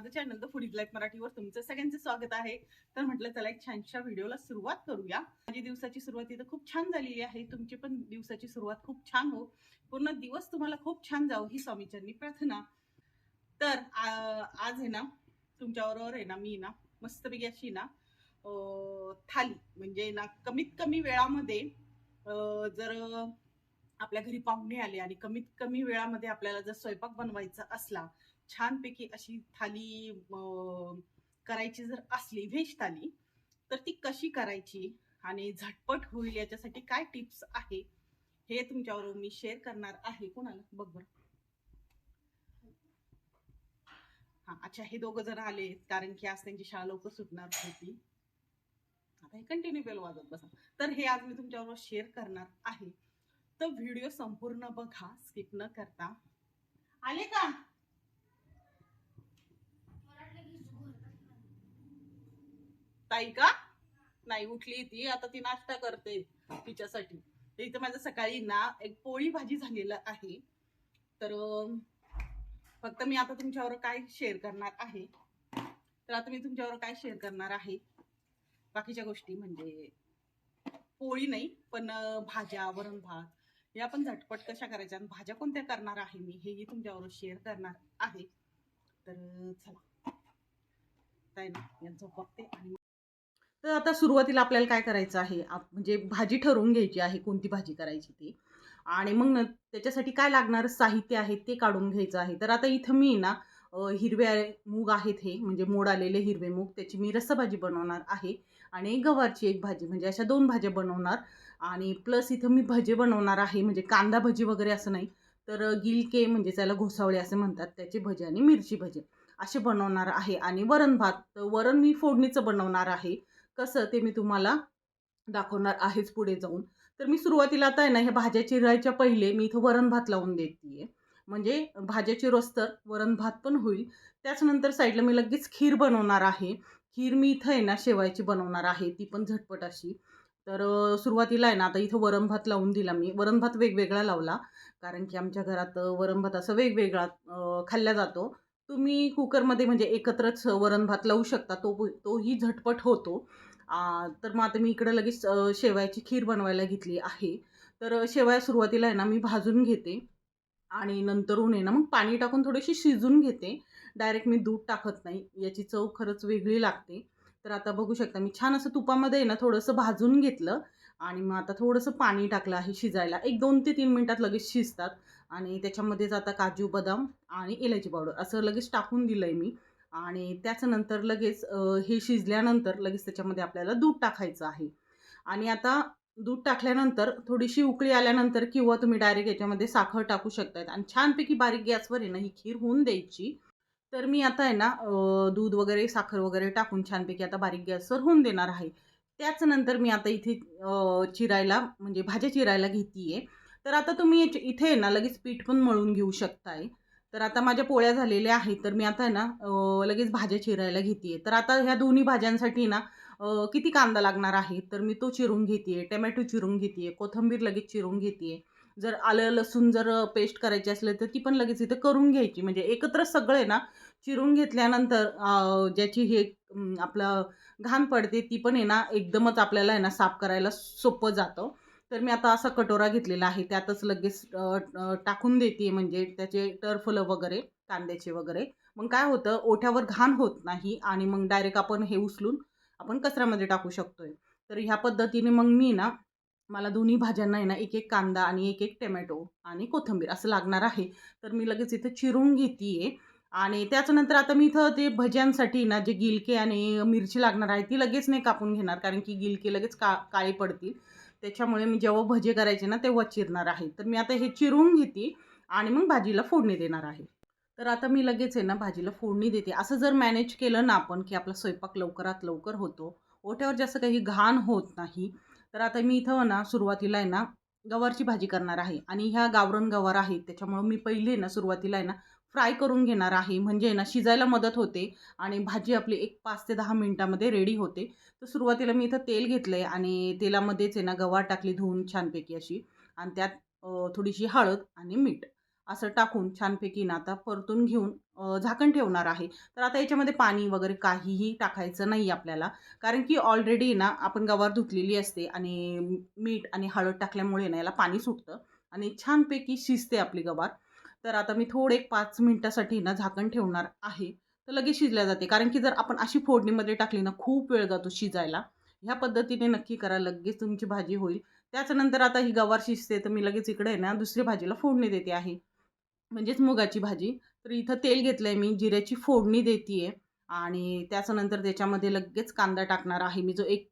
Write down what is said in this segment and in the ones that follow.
माझं channel the foodie life मराठीवर तुमचं सगळ्यांचं स्वागत आहे. तर म्हटलं चला एक छानशा व्हिडिओला सुरुवात करूया. माझी दिवसाची सुरुवात इथं खूप छान झालेली आहे. तुमची पण दिवसाची सुरुवात खूप छान हो. पूर्ण दिवस तुम्हाला खूप छान जावं ही स्वामीचरणी प्रार्थना. तर आ- आज आहे ना तुमच्याबरोबर आहे ना मी ना मस्तपैकी अशी ना थाली. म्हणजे ना कमीत कमी वेळामध्ये जर आपल्या घरी पाहुणे आले आणि कमीत कमी वेळामध्ये आपल्याला जर स्वयंपाक बनवायचा असला छानपैकी अशी थाली करायची जर असली व्हेज थाली तर ती कशी करायची आणि झटपट होईल याच्यासाठी काय टिप्स आहे हे तुमच्याबरोबर मी शेअर करणार आहे. कोणाला? बघ बरं. हा अच्छा हे दोघं जण आले कारण की आज त्यांची शाळा लवकर सुटणार होती. आता हे कंटिन्यू बेल वाजत बसा. तर हे आज मी तुमच्याबरोबर शेअर करणार आहे. तर व्हिडिओ संपूर्ण बघा स्किप न करता. आले का? ताई का? नाही उठली ती. आता ती नाश्ता करते तिच्यासाठी. इथं माझं सकाळी ना एक पोळी भाजी झालेलं आहे. तर फक्त मी आता तुमच्यावर काय शेअर करणार आहे? तर आता मी तुमच्यावर काय शेअर करणार आहे? बाकीच्या गोष्टी म्हणजे पोळी नाही पण भाज्या वरण भात या पण झटपट कशा करायच्या आणि भाज्या कोणत्या करणार आहे मी हेही तुमच्यावर शेअर करणार आहे. तर चला. ताई ना यांचं बघते आणि तर आता सुरुवातीला आपल्याला काय करायचं आहे? म्हणजे भाजी ठरवून घ्यायची आहे कोणती भाजी करायची ती. आणि मग न त्याच्यासाठी काय लागणारं? साहित्य आहे ते काढून घ्यायचं आहे. तर आता इथं मी ना हिरव्या मूग आहेत हे म्हणजे मोड आलेले हिरवे मूग त्याची मी रस्साभाजी बनवणार आहे. आणि गवारची एक भाजी म्हणजे अशा दोन भाज्या बनवणार. आणि प्लस इथं मी भजे बनवणार आहे म्हणजे कांदा भजी वगैरे असं नाही. तर गिलके म्हणजे त्याला घोसावळे असे म्हणतात त्याचे भजे आणि मिरची भजे असे बनवणार आहे. आणि वरण भात वरण मी फोडणीचं बनवणार आहे. कसं ते मी तुम्हाला दाखवणार आहेच पुढे जाऊन. तर मी सुरुवातीला आता आहे ना ह्या भाज्या चिरायच्या पहिले मी इथं वरण भात लावून देते म्हणजे भाज्या चिरोस तर वरण भात पण होईल. त्याचनंतर साईडला मी लगेच खीर बनवणार आहे. खीर मी इथं आहे ना शेवायची बनवणार आहे. ती पण झटपट अशी. तर सुरुवातीला आहे ना आता इथं वरण भात लावून दिला मी. वरण भात वेगवेगळा लावला. कारण की आमच्या घरात वरण भात असं वेगवेगळा खाल्ला जातो. तुम्ही कुकरमध्ये म्हणजे एकत्रच वरण भात लावू शकता. तो तोही झटपट होतो. तर मग आता मी इकडं लगेच शेवयाची खीर बनवायला घेतली आहे. तर शेवया सुरुवातीला आहे ना मी भाजून घेते. आणि नंतरून आहे ना मग पाणी टाकून थोडीशी शिजून घेते. डायरेक्ट मी दूध टाकत नाही. याची चव खरंच वेगळी लागते. तर आता बघू शकता मी छान असं तुपामध्ये आहे ना थोडंसं भाजून घेतलं. आणि मग आता थोडंसं पाणी टाकलं आहे शिजायला. एक दोन ते तीन मिनटात लगेच शिजतात. आणि त्याच्यामध्येच आता काजू बदाम आणि इलायची पावडर असं लगेच टाकून दिलं आहे मी. आणि त्याच्यानंतर लगेच हे शिजल्यानंतर लगेच त्याच्यामध्ये आपल्याला दूध टाकायचं आहे. आणि आता दूध टाकल्यानंतर थोडीशी उकळी आल्यानंतर किंवा तुम्ही डायरेक्ट याच्यामध्ये साखर टाकू शकतायत. आणि छानपैकी बारीक गॅसवर आहे ना ही खीर होऊन द्यायची. तर मी आता आहे ना दूध वगैरे साखर वगैरे टाकून छानपैकी आता बारीक गॅसवर होऊन देणार आहे. त्याचनंतर मी आता इथे चिरायला म्हणजे भाज्या चिरायला घेते आहे तर आता तुम्ही इथे आहे ना लगेच पीठ पण मळून घेऊ शकताय. तर आता माझ्या पोळ्या झालेल्या आहेत तर मी आता आहे ना लगेच भाज्या चिरायला घेते तर आता ह्या दोन्ही भाज्यांसाठी ना किती कांदा लागणार आहे? तर मी तो चिरून घेते टमॅटो चिरून घेते कोथिंबीर लगेच चिरून घेते जर आलं लसूण जर पेस्ट करायची असले तर ती पण लगेच इथं करून घ्यायची. म्हणजे एकत्र सगळे ना चिरून घेतल्यानंतर ज्याची हे आपलं घाण पडते ती पण आहे ना एकदमच आपल्याला आहे ना साफ करायला सोपं जातं. तर मी आता असा कटोरा घेतलेला आहे. त्यातच लगेच टाकून देते म्हणजे त्याचे टरफलं वगैरे कांद्याचे वगैरे. मग काय होतं ओठ्यावर घाण होत नाही आणि मग डायरेक्ट आपण हे उचलून आपण कचऱ्यामध्ये टाकू शकतोय. तर ह्या पद्धतीने मग मी ना मला दोन्ही भाज्यांना आहे ना एक एक कांदा आणि एक एक टमॅटो आणि कोथिंबीर असं लागणार आहे. तर मी लगेच इथं चिरून घेते आणि त्याच्यानंतर आता मी इथं ते भज्यांसाठी ना जे गिलके आणि मिरची लागणार आहे ती लगेच नाही कापून घेणार. कारण की गिलके लगेच का काळे पडतील. त्याच्यामुळे मी जेव्हा भजे करायचे ना तेव्हा चिरणार आहे. तर मी आता हे चिरून घेते आणि मग भाजीला फोडणी देणार आहे. तर आता मी लगेच आहे ना भाजीला फोडणी देते. असं जर मॅनेज केलं ना आपण की आपला स्वयंपाक लवकरात लवकर होतो ओठ्यावर जास्त काही घाण होत नाही तर आता मी इथं ना सुरुवातीला आहे ना गवारची भाजी करणार आहे. आणि ह्या गावरण गवार आहेत त्याच्यामुळं मी पहिले ना सुरुवातीला आहे ना फ्राय करून घेणार आहे. म्हणजे ना शिजायला मदत होते आणि भाजी आपली एक पाच ते दहा मिनटामध्ये रेडी होते. तर सुरुवातीला मी इथं तेल घेतलं आहे आणि तेलामध्येच आहे ना गवार टाकली धुवून छानपैकी अशी. आणि त्यात थोडीशी हळद आणि मीठ असं टाकून छानपैकी ना आता परतून घेऊन झाकण ठेवणार आहे. तर आता याच्यामध्ये पाणी वगैरे काहीही टाकायचं नाही आपल्याला. कारण की ऑलरेडी ना आपण गवार धुतलेली असते आणि मीठ आणि हळद टाकल्यामुळे ना याला पाणी सुटतं आणि छानपैकी शिजते आपली गवार. तर आता मी थोडे एक पाच मिनटासाठी ना झाकण ठेवणार आहे. तर लगेच शिजल्या जाते. कारण की जर आपण अशी फोडणीमध्ये टाकली ना खूप वेळ जातो शिजायला. ह्या पद्धतीने नक्की करा. लगेच तुमची भाजी होईल. त्याच्यानंतर आता ही गवार शिजते. तर मी लगेच इकडे आहे ना दुसरी भाजीला फोडणी देते आहे. म्हणजेच मुगाची भाजी. तर इथं तेल घेतलं आहे मी. जिऱ्याची फोडणी देते आहे आणि त्याच्यानंतर त्याच्यामध्ये लगेच कांदा टाकणार आहे. मी जो एक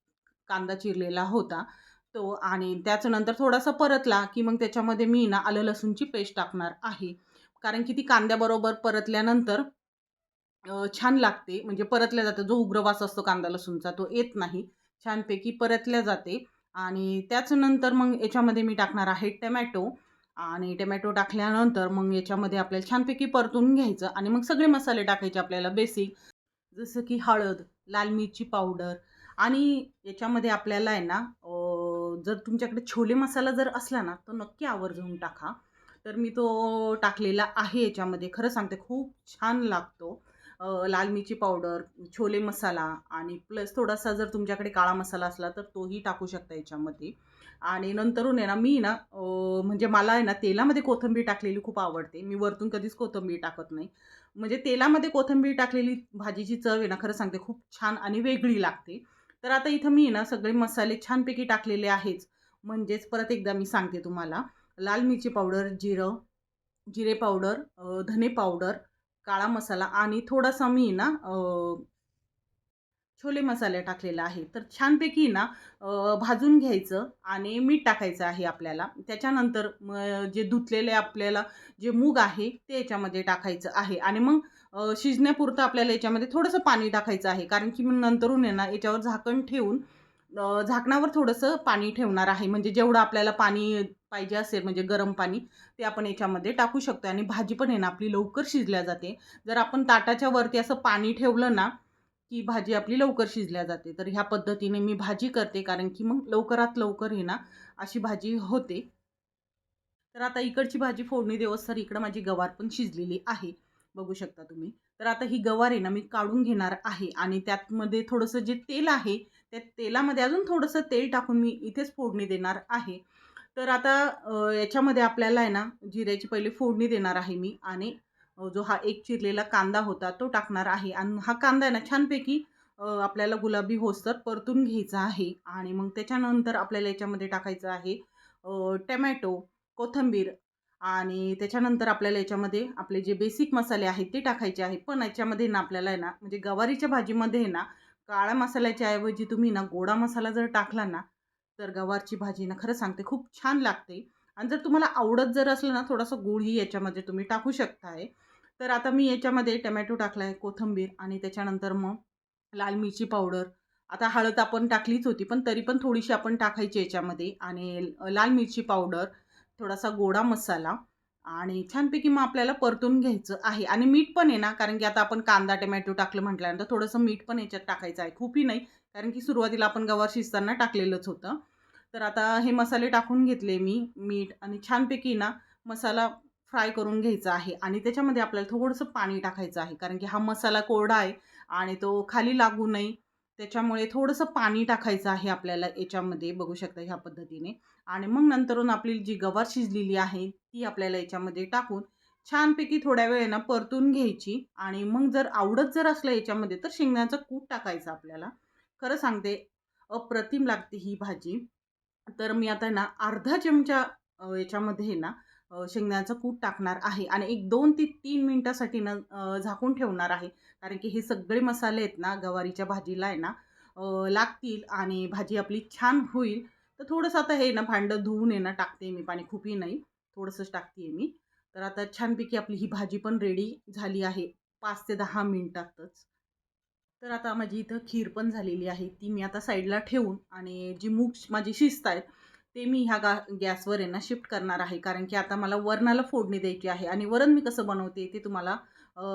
कांदा चिरलेला होता तो आणि त्याच्यानंतर थोडासा परतला की मग त्याच्यामध्ये मी ना आलं लसूणची पेस्ट टाकणार आहे. कारण की ती कांद्याबरोबर परतल्यानंतर छान लागते. म्हणजे परतल्या जातं. जो उग्रवास असतो कांदा लसूणचा तो येत नाही. छानपैकी परतल्या जाते. आणि त्याचनंतर मग याच्यामध्ये मी टाकणार आहे टमॅटो. आणि टमॅटो टाकल्यानंतर मग याच्यामध्ये आपल्याला छानपैकी परतून घ्यायचं आणि मग सगळे मसाले टाकायचे आपल्याला. बेसिक जसं की हळद लाल मिरची पावडर आणि याच्यामध्ये आपल्याला आहे ना जर तुमच्याकडे छोले मसाला जर असला ना तो नक्की आवर्जून टाका. तर मी तो टाकलेला आहे याच्यामध्ये. खरं सांगते खूप छान लागतो. लाल मिरची पावडर छोले मसाला आणि प्लस थोडासा जर तुमच्याकडे काळा मसाला असला तर तोही टाकू शकता याच्यामध्ये. आणि नंतरून आहे ना मी ना म्हणजे मला आहे ना तेलामध्ये कोथिंबीर टाकलेली खूप आवडते. मी वरतून कधीच कोथिंबीर टाकत नाही. म्हणजे तेलामध्ये कोथिंबीर टाकलेली भाजीची चव आहे ना खरं सांगते खूप छान आणि वेगळी लागते. तर आता इथं मी ना सगळे मसाले छानपैकी टाकलेले आहेच. म्हणजेच परत एकदा मी सांगते तुम्हाला. लाल मिरची पावडर जिरं जिरे पावडर धने पावडर काळा मसाला आणि थोडासा मी ना छोले मसाले टाकलेला आहे तर छानपैकी ना भाजून घ्यायचं आणि मीठ टाकायचं आहे आपल्याला. त्याच्यानंतर जे धुतलेले आपल्याला जे मूग आहे ते याच्यामध्ये टाकायचं आहे. आणि मग शिजण्यापुरतं आपल्याला याच्यामध्ये थोडंसं पाणी टाकायचं आहे. कारण की मग नंतरून आहे ना याच्यावर झाकण ठेवून झाकणावर थोडंसं पाणी ठेवणार आहे. म्हणजे जेवढं आपल्याला पाणी पाहिजे असेल म्हणजे गरम पाणी ते आपण याच्यामध्ये टाकू शकतो आणि भाजी पण आहे ना आपली लवकर शिजल्या जाते. जर आपण ताटाच्या वरती असं पाणी ठेवलं ना की भाजी आपली लवकर शिजल्या जाते. तर ह्या पद्धतीने मी भाजी करते. कारण की मग लवकरात लवकर हे ना अशी भाजी होते. तर आता इकडची भाजी फोडणी देवस तर इकडं माझी गवार पण शिजलेली आहे. बघू शकता तुम्ही. तर आता ही गवार आहे ना मी काढून घेणार आहे आणि त्यातमध्ये थोडंसं जे तेल आहे त्या तेलामध्ये अजून थोडंसं तेल टाकून मी इथेच फोडणी देणार आहे. तर आता याच्यामध्ये आपल्याला आहे ना जिऱ्याची पहिले फोडणी देणार आहे मी आणि जो हा एक चिरलेला कांदा होता तो टाकणार आहे. आणि हा कांदा आहे ना छानपैकी आपल्याला गुलाबी होस्तर परतून घ्यायचा आहे आणि मग त्याच्यानंतर आपल्याला याच्यामध्ये टाकायचं आहे टमॅटो कोथिंबीर आणि त्याच्यानंतर आपल्याला याच्यामध्ये आपले जे बेसिक मसाले आहेत ते टाकायचे आहेत. पण याच्यामध्ये ना आपल्याला आहे ना म्हणजे गवारीच्या भाजीमध्ये आहे ना काळ्या मसाल्याच्या ऐवजी तुम्ही ना गोडा मसाला जर टाकला ना तर गवारची भाजी ना खरं सांगते खूप छान लागते. आणि जर तुम्हाला आवडत जर असलं ना थोडासा गुळही याच्यामध्ये तुम्ही टाकू शकताय. तर आता मी याच्यामध्ये टमॅटो टाकला आहे कोथिंबीर आणि त्याच्यानंतर मग लाल मिरची पावडर. आता हळद आपण टाकलीच होती पण तरी पण थोडीशी आपण टाकायची याच्यामध्ये. आणि लाल मिरची पावडर. थोडासा गोडा मसाला आणि छानपैकी मग आपल्याला परतून घ्यायचं आहे. आणि मीठ पण आहे ना कारण की आता आपण कांदा टमॅटो टाकलं म्हटल्यानंतर थोडंसं मीठ पण याच्यात टाकायचं आहे. खूपही नाही कारण की सुरुवातीला आपण गवार शिजताना टाकलेलंच होतं. तर आता हे मसाले टाकून घेतले मी मीठ आणि छानपैकी ना मसाला फ्राय करून घ्यायचा आहे. आणि त्याच्यामध्ये आपल्याला थोडंसं पाणी टाकायचं आहे कारण की हा मसाला कोरडा आहे आणि तो खाली लागू नये. त्याच्यामुळे थोडंसं पाणी टाकायचं आहे आपल्याला याच्यामध्ये बघू शकता ह्या पद्धतीने. आणि मग नंतरून आपली जी गवार शिजलेली आहे ती आपल्याला याच्यामध्ये टाकून छानपैकी थोड्या वेळ ना परतून घ्यायची आणि मग जर आवडत जर असलं याच्यामध्ये तर शेंगण्याचं कूट टाकायचं आपल्याला. खरं सांगते अप्रतिम लागते ही भाजी. तर मी आता ना अर्धा चमचा याच्यामध्ये ना शेंगदाण्याचं कूट टाकणार आहे आणि एक दोन ते तीन मिनटासाठी ना झाकून ठेवणार आहे. कारण की हे सगळे मसाले आहेत ना गवारीच्या भाजीला आहे ना लागतील आणि भाजी आपली छान होईल. तर थोडंसं आता हे ना भांडं धुवून आहे ना टाकते मी पाणी खूपही नाही थोडंसंच टाकते मी. तर आता छानपैकी आपली ही भाजी पण रेडी झाली आहे पाच ते दहा मिनटातच. तर आता माझी इथं खीर पण झालेली आहे ती मी आता साईडला ठेवून आणि जी मूग माझी शिजत आहेत ते मी ह्या गा गॅसवर आहे ना शिफ्ट करणार आहे. कारण की आता मला वरणाला फोडणी द्यायची आहे आणि वरण मी कसं बनवते ते तुम्हाला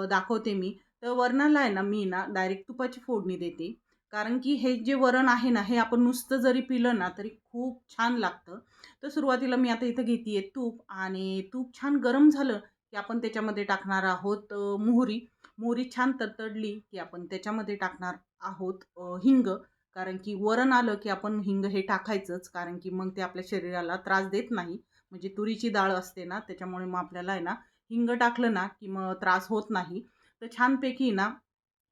दाखवते मी. तर वरणाला आहे ना मी ना डायरेक्ट तुपाची फोडणी देते. कारण की हे जे वरण आहे ना हे आपण नुसतं जरी पिलं ना तरी खूप छान लागतं. तर सुरुवातीला मी आता इथं घेते तूप आणि तूप छान गरम झालं की आपण त्याच्यामध्ये टाकणार आहोत मोहरी. मोहरी छान तडतडली की आपण त्याच्यामध्ये टाकणार आहोत हिंग. कारण की वरण आलं की आपण हिंग हे टाकायचंच कारण की मग ते आपल्या शरीराला त्रास देत नाही. म्हणजे तुरीची डाळ असते ना त्याच्यामुळे मग आपल्याला आहे ना हिंग टाकलं ना की मग त्रास होत नाही. तर छानपैकी ना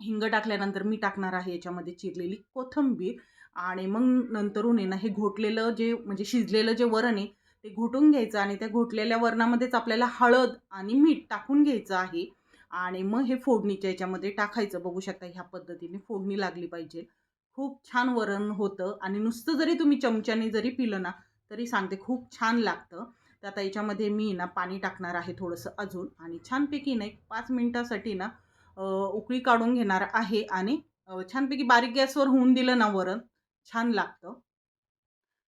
हिंग टाकल्यानंतर मी टाकणार आहे याच्यामध्ये चिरलेली कोथिंबीर आणि मग नंतरून आहे ना हे घोटलेलं जे म्हणजे शिजलेलं जे वरण आहे ते घोटून घ्यायचं आणि त्या घोटलेल्या वरणामध्येच आपल्याला हळद आणि मीठ टाकून घ्यायचं आहे. आणि मग हे फोडणीच्या याच्यामध्ये टाकायचं. बघू शकता ह्या पद्धतीने फोडणी लागली पाहिजे. खूप छान वरण होतं आणि नुसतं जरी तुम्ही चमच्याने जरी पिलं ना तरी सांगते खूप छान लागतं. तर आता याच्यामध्ये मी ना पाणी टाकणार आहे थोडंसं अजून आणि छानपैकी ना एक पाच मिनटासाठी ना उकळी काढून घेणार आहे आणि छानपैकी बारीक गॅसवर होऊन दिलं ना वरण छान लागतं.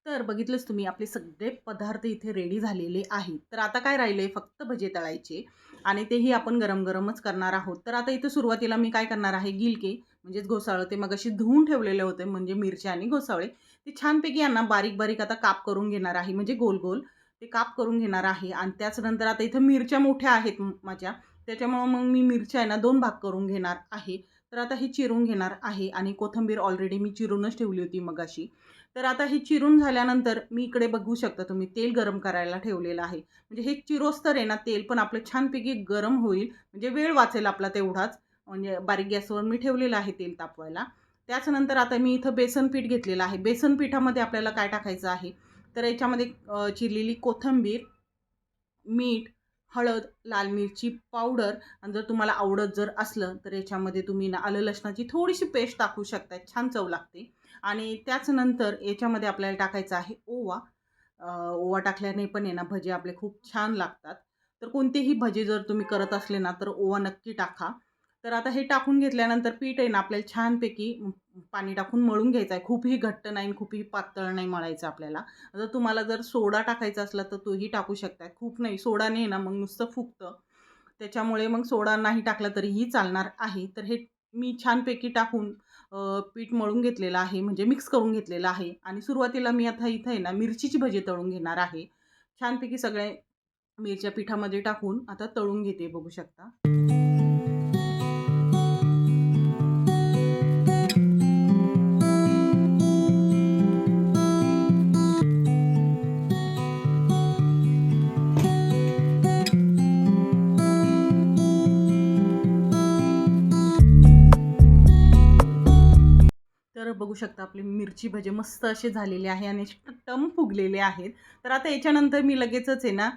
तर बघितलंच तुम्ही आपले सगळे पदार्थ इथे रेडी झालेले आहेत. तर आता काय राहिले फक्त भजे तळायचे आणि तेही आपण गरम गरमच करणार आहोत. तर आता इथे सुरुवातीला मी काय करणार आहे? गिलके म्हणजेच घोसाळं. ते मग अशी धुवून ठेवलेले होते म्हणजे मिरच्या आणि घोसाळे. ते छानपैकी यांना बारीक बारीक आता काप करून घेणार आहे. म्हणजे गोल गोल ते काप करून घेणार आहे. आणि त्याचनंतर आता इथं मिरच्या मोठ्या आहेत माझ्या. त्याच्यामुळं मग मी मिरच्या आहे ना दोन भाग करून घेणार आहे. तर आता हे चिरून घेणार आहे आणि कोथिंबीर ऑलरेडी मी चिरूनच ठेवली होती मगाशी. तर आता हे चिरून झाल्यानंतर मी इकडे बघू शकता तुम्ही तेल गरम करायला ठेवलेलं आहे. म्हणजे हे चिरोस्तर आहे ना तेल पण आपलं छानपैकी गरम होईल. म्हणजे वेळ वाचेल आपला तेवढाच. म्हणजे बारीक गॅसवर मी ठेवलेलं आहे तेल तापवायला. त्याच्यानंतर आता मी इथं बेसन पीठ घेतलेलं आहे. बेसन पिठामध्ये आपल्याला काय टाकायचं आहे? तर याच्यामध्ये चिरलेली कोथिंबीर मीठ हळद लाल मिरची पावडर आणि जर तुम्हाला आवडत जर असलं तर याच्यामध्ये तुम्ही ना आलं लसणाची थोडीशी पेस्ट टाकू शकता छान चव लागते. आणि त्याचनंतर याच्यामध्ये आपल्याला टाकायचं आहे ओवा. ओवा टाकल्याने पण आहे ना भजे आपले खूप छान लागतात. तर कोणतेही भजे जर तुम्ही करत असले ना तर ओवा नक्की टाका. तर आता हे टाकून घेतल्यानंतर पीठ आहे ना आपल्याला छानपैकी पाणी टाकून मळून घ्यायचं आहे. खूपही घट्ट नाही खूपही पातळ नाही मळायचं आपल्याला. जर तुम्हाला जर सोडा टाकायचा असला तर तोही टाकू शकता खूप नाही सोडाने ना मग नुसतं फुगतं. त्याच्यामुळे मग सोडा नाही टाकला तरीही चालणार आहे. तर हे मी छानपैकी टाकून पीठ मळून घेतलेलं आहे म्हणजे मिक्स करून घेतलेलं आहे. आणि सुरुवातीला मी आता इथं आहे ना मिरचीची भजी तळून घेणार आहे. छानपैकी सगळे मिरच्या पिठामध्ये टाकून आता तळून घेते बघू शकता. बघू शकता आपले मिरची भजे मस्त असे झालेले आहे आणि असे टम फुगलेले आहेत. तर आता याच्यानंतर मी लगेचच आहे ना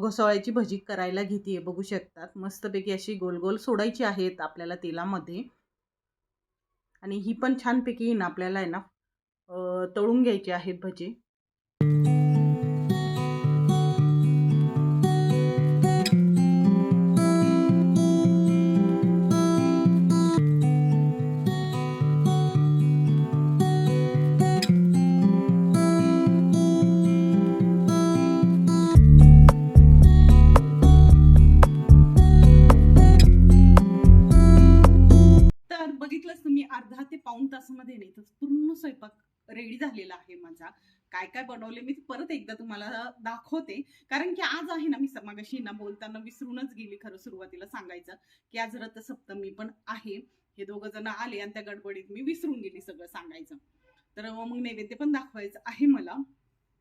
घोसाळ्याची भजी करायला घेते बघू शकतात. मस्तपैकी अशी गोल गोल सोडायची आहेत आपल्याला तेलामध्ये. आणि ही पण छानपैकी ना आपल्याला आहे ना तळून घ्यायची आहेत भजी. कारण की आज आहे ना मी समागाशी ना बोलताना विसरूनच गेली खरं सुरुवातीला सांगायचं की आज रथसप्तमी पण आहे. हे दोघं जण आले आणि त्या गडबडीत मी विसरून गेली सगळं सांगायचं. तर मग नैवेद्य पण दाखवायचं आहे मला.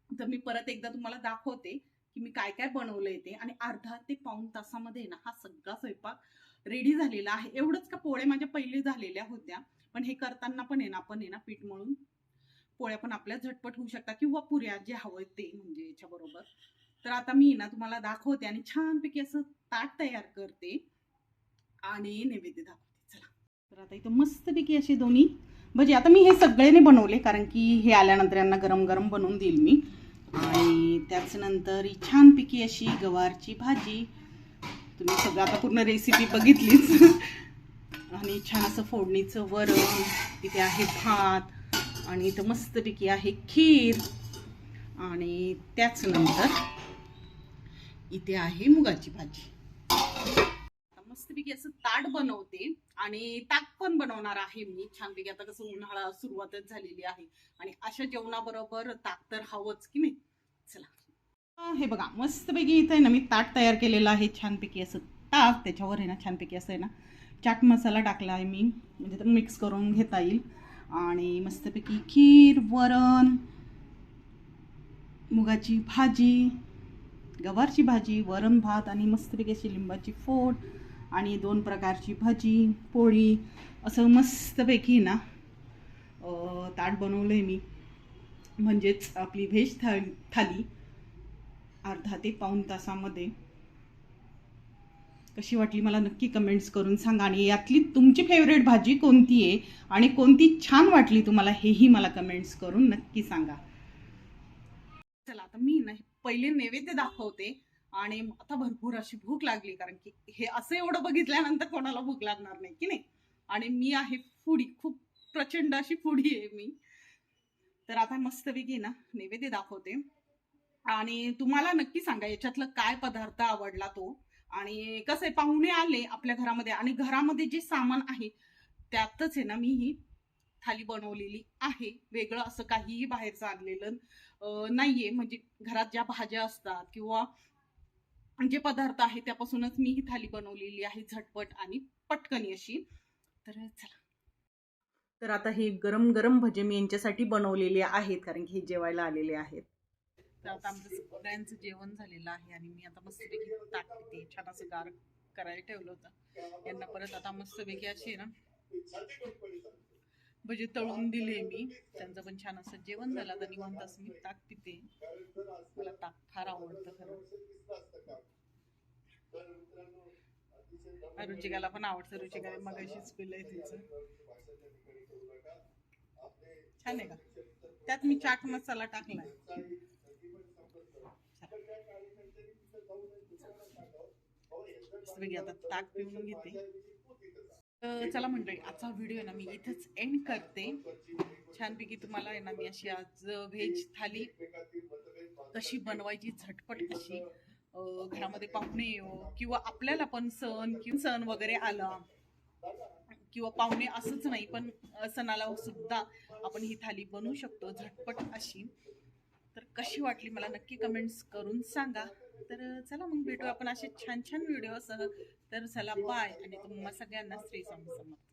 तर मी परत एकदा तुम्हाला दाखवते की मी काय काय बनवलंय ते. आणि अर्धा ते पाऊण तासामध्ये ना हा सगळा स्वयंपाक रेडी झालेला आहे. एवढंच का पोळ्या माझ्या पहिले झालेल्या होत्या. पण हे करताना पण आहे ना आपण आहे ना पीठ मळून पोळ्या पण आपल्या झटपट होऊ शकतात किंवा पुऱ्या जे हवं ते म्हणजे याच्या बरोबर तर आता मी ना तुम्हाला दाखवते आणि छानपैकी असं ताट तयार करते आणि नैवेद्य दाखवते. चला. तर आता इथं मस्तपैकी असे दोन्ही भजी. आता मी हे सगळ्याने बनवले कारण की हे आल्यानंतर यांना गरम गरम बनवून देईल मी. आणि त्याच्यानंतर ही छानपैकी अशी गवारची भाजी. तुम्ही सगळं आता पूर्ण रेसिपी बघितलीच. आणि छान असं फोडणीचं वरण. इथे आहे भात. आणि इथं मस्तपैकी आहे खीर. आणि त्याच नंतर इथे आहे मुगाची भाजी. मस्तपैकी असं ताट बनवते आणि ताक पण बनवणार आहे मी. छानपैकी आता कसं उन्हाळा सुरुवातच झालेली आहे. आणि अशा जेवणाबरोबर ताक तर हवंच की नाही? चला. हे बघा मस्तपैकी इथं आहे ना मी ताट तयार केलेलं आहे. छानपैकी असं ताक त्याच्यावर आहे ना छानपैकी असं आहे ना चाट मसाला टाकला आहे मी. म्हणजे तर मिक्स करून घेता येईल. आणि मस्तपैकी खीर वरण मुगाची भाजी गवारची भाजी वरण भात आणि मस्तपैकी अशी लिंबाची फोड आणि दोन प्रकारची भाजी पोळी असं मस्तपैकी ना ताट बनवलं आहे मी. म्हणजेच आपली व्हेज थाळी थाली अर्धा ते पाऊण तासामध्ये. कशी वाटली मला नक्की कमेंट्स करून सांगा आणि यातली तुमची फेवरेट भाजी कोणती आहे आणि कोणती छान वाटली तुम्हाला हेही मला कमेंट्स करून नक्की सांगा. चला आता मी नाही पहिले नैवेद्य दाखवते आणि आता भरपूर अशी भूक लागली कारण की हे असं एवढं बघितल्यानंतर कोणाला भूक लागणार नाही की नाही? आणि मी आहे फुडी खूप प्रचंड अशी फुडी आहे मी. तर आता मस्तपैकी ना नैवेद्य दाखवते. आणि तुम्हाला नक्की सांगा याच्यातलं काय पदार्थ आवडला तो? आणि कसं आहे पाहुणे आले आपल्या घरामध्ये आणि घरामध्ये जे सामान आहे त्यातच आहे ना मी ही थाली बनवलेली आहे. वेगळं असं काहीही बाहेरचं आणलेलं नाहीये. म्हणजे घरात ज्या भाज्या असतात किंवा जे पदार्थ आहे त्यापासूनच मी ही थाली बनवलेली आहे झटपट आणि पटकनी अशी. तर चला. तर आता हे गरम गरम भजे मी यांच्यासाठी बनवलेले आहेत कारण की हे जेवायला आलेले आहेत. तर आता आमचं सगळ्यांचं जेवण झालेलं आहे आणि मी आता मस्तपैकी टाकते छान असं गार करायला ठेवलं होतं. यांना परत आता मस्तपैकी अशी ना. भजे तळून दिले मी. त्यांचं पण छान असं जेवण झालं. आता निवांत असं मी ताक पिते. मला ताक फार आवडतं खरं. रुचिकाला पण आवडतं. रुचिकाला मग अशीच पिलंय तिचं. छान आहे का? त्यात मी चाट मसाला टाकलाय. आता ताक पिऊन घेते. चला मंडळी आजचा व्हिडिओ ना मी इथंच एंड करते. छानपैकी तुम्हाला आहे ना मी अशी आज व्हेज थाली कशी बनवायची झटपट अशी घरामध्ये पाहुणे येऊ किंवा आपल्याला पण सण किंवा सण वगैरे आला किंवा पाहुणे असंच नाही पण सणाला सुद्धा आपण ही थाली बनवू शकतो झटपट अशी. तर कशी वाटली मला नक्की कमेंट्स करून सांगा. तर चला मग भेटू. आपण असे छान छान व्हिडिओसह तर चला बाय आणि तुम्हाला सगळ्यांना श्री स्वामी समर्थ.